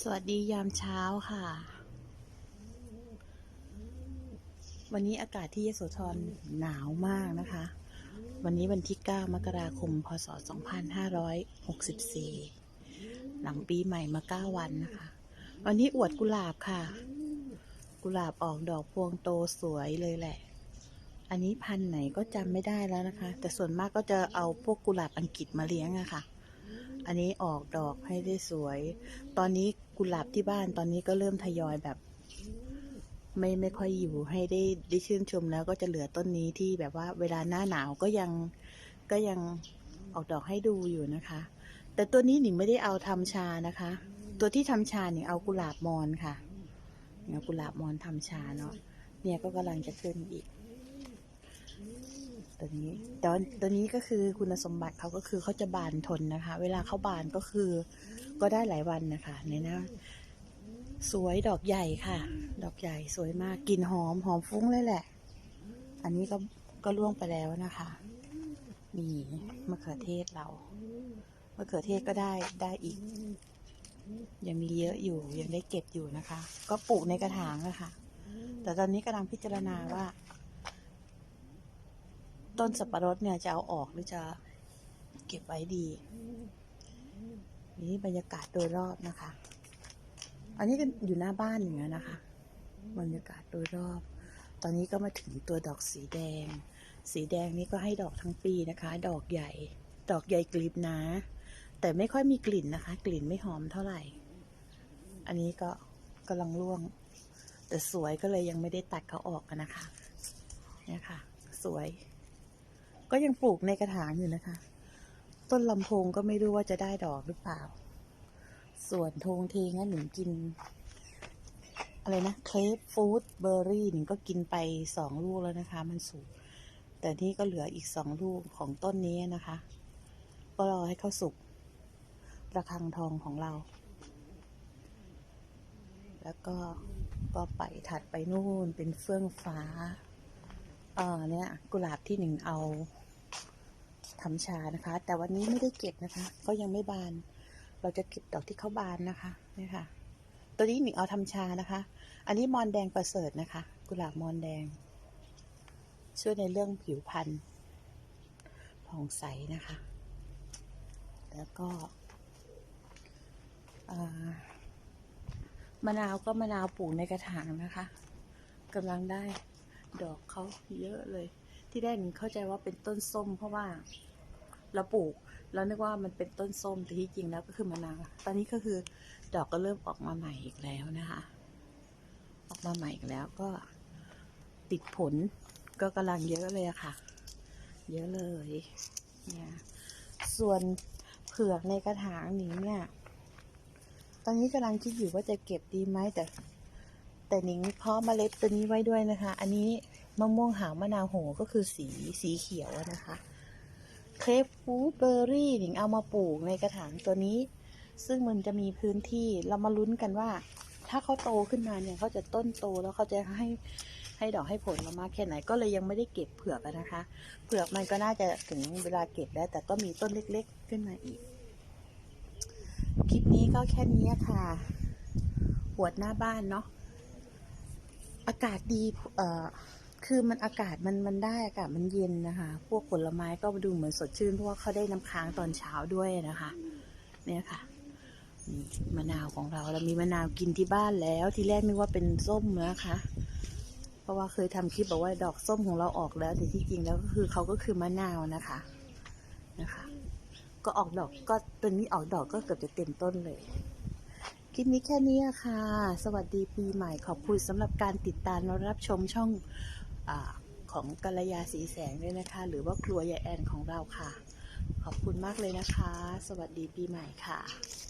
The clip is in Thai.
สวัสดียามเช้าค่ะ วันนี้อากาศที่ยโสธรหนาวมากนะคะ วันนี้วันที่ 9 มกราคม พศ 2564 หลังปีใหม่มา 9 วันนะคะ วันนี้อวดกุหลาบค่ะ กุหลาบออกดอกพวงโตสวยเลยแหละ อันนี้พันธุ์ไหนก็จำไม่ได้แล้วนะคะ แต่ส่วนมากก็จะเอาพวกกุหลาบอังกฤษมาเลี้ยงอะค่ะ อันนี้ออกดอกให้ได้สวย ตอนนี้กุหลาบที่บ้านตอนนี้ก็เริ่มทยอยแบบ ไม่ไม่ค่อยอยู่ให้ได้ได้ชื่นชมแล้วก็จะเหลือต้นนี้ที่แบบว่าเวลาหน้าหนาวก็ยังก็ยังออกดอกให้ดูอยู่นะคะ แต่ตัวนี้หนิงไม่ได้เอาทำชานะคะ ตัวที่ทำชาหนิงเอากุหลาบมอนค่ะเอากุหลาบมอนทำชาเนาะเนี่ยก็กำลังจะขึ้นอีก ตัวนี้แต่ว่าตัวนี้ก็คือคุณสมบัติเขาก็คือเขาจะบานทนนะคะ เวลาเขาบานก็คือก็ได้หลายวันนะคะในนะสวยดอกใหญ่ค่ะ ดอกใหญ่สวยมากกลิ่นหอมหอมฟุ้งเลยแหละ อันนี้ก็ก็ล่วงไปแล้วนะคะนี่มะเขือเทศเรามะเขือเทศก็ได้ได้อีก ยังมีเยอะอยู่ยังได้เก็บอยู่นะคะ ก็ปลูกในกระถางอะคะแต่ตอนนี้กำลังพิจารณาว่า ต้นสับปะรดเนี่ยจะเอาออกหรือจะเก็บไว้ดี นี่บรรยากาศโดยรอบนะคะ อันนี้ก็อยู่หน้าบ้านอย่างเงี้ยนะคะ บรรยากาศโดยรอบ ตอนนี้ก็มาถึงตัวดอกสีแดง สีแดงนี้ก็ให้ดอกทั้งปีนะคะ ดอกใหญ่ ดอกใหญ่กลีบหนา แต่ไม่ค่อยมีกลิ่นนะคะ กลิ่นไม่หอมเท่าไหร่ อันนี้ก็กำลังร่วง แต่สวยก็เลยยังไม่ได้ตัดเขาออกนะคะเนี่ยค่ะ สวย ก็ยังปลูกในกระถางอยู่นะคะ ต้นลำโพงก็ไม่รู้ว่าจะได้ดอกหรือเปล่า ส่วนทงเทงั้นหนิงกิน อะไรนะเคลฟฟูดเบอร์รี่หนิงก็กินไปสองลูกแล้วนะคะ มันสุกแต่นี่ก็เหลืออีกสองลูกของต้นนี้นะคะ ก็รอให้เขาสุกระคังทองของเรา แล้วก็ก็ไปถัดไปนู่นเป็นเฟื่องฟ้า เอ่อเนี่ยกุหลาบที่หนึ่งเอาทำชานะคะ แต่วันนี้ไม่ได้เก็บนะคะ ก็ยังไม่บาน เราจะเก็บดอกที่เขาบานนะคะนี่ค่ะ ตัวนี้หนึ่งเอาทำชานะคะ อันนี้มอนแดงประเสริฐนะคะ กุหลาบมอนแดง ช่วยในเรื่องผิวพรรณผ่องใสนะคะ แล้วก็มะนาวก็มะนาวปลูกในกระถางนะคะกำลังได้ ดอกเขาเยอะเลย ที่แรกหนูเข้าใจว่าเป็นต้นส้ม เพราะว่าเราปลูก แล้วนึกว่ามันเป็นต้นส้มแต่ที่จริงแล้วก็คือมะนาวตอนนี้ก็คือดอกก็เริ่มออกมาใหม่อีกแล้วนะคะ ออกมาใหม่อีกแล้วก็ติดผลก็กำลังเยอะเลยค่ะ เยอะเลยเนี่ยส่วนเผือกในกระถางนี้เนี่ย ตอนนี้กำลังคิดอยู่ว่าจะเก็บดีไหมแต่ แต่หนิงเพาะเมล็ดตัวนี้ไว้ด้วยนะคะ อันนี้มะม่วงหาวมะนาวโหก็คือสีสีเขียวนะคะ เครปฟูเบอร์รี่หนิงเอามาปลูกในกระถางตัวนี้ ซึ่งมันจะมีพื้นที่เรามาลุ้นกันว่า ถ้าเขาโตขึ้นมาเนี่ยเขาจะต้นโตแล้วเขาจะให้ให้ดอกให้ผลมามากแค่ไหนก็เลยยังไม่ได้เก็บเผือกอนะคะ เผือกมันก็น่าจะถึงเวลาเก็บแล้ว แต่ก็มีต้นเล็กๆ ขึ้นมาอีก คลิปนี้ก็แค่นี้ค่ะหวดหน้าบ้านเนาะ อากาศดีเอ่อคือมันอากาศมันมันได้อากาศมันเย็นนะคะ พวกผลไม้ก็ดูเหมือนสดชื่นเพราะว่าเขาได้น้ำค้างตอนเช้าด้วยนะคะ เนี่ยค่ะนี่มะนาวของเราเรามีมะนาวกินที่บ้านแล้ว ทีแรกนึกว่าเป็นส้มนะคะ เพราะว่าเคยทำคลิปบอกว่าดอกส้มของเราออกแล้ว แต่ที่จริงแล้วก็คือเขาก็คือมะนาวนะคะนะคะ ก็ออกดอกก็ตัวนี้ออกดอกก็เกือบจะเต็มต้นเลย คลิปนี้แค่นี้ค่ะ สวัสดีปีใหม่ขอบคุณสำหรับการติดตามและรับชมช่องอของกัลยาสีแสงด้วยนะคะ หรือว่าครัวยายแอนของเราค่ะ ขอบคุณมากเลยนะคะ สวัสดีปีใหม่ค่ะ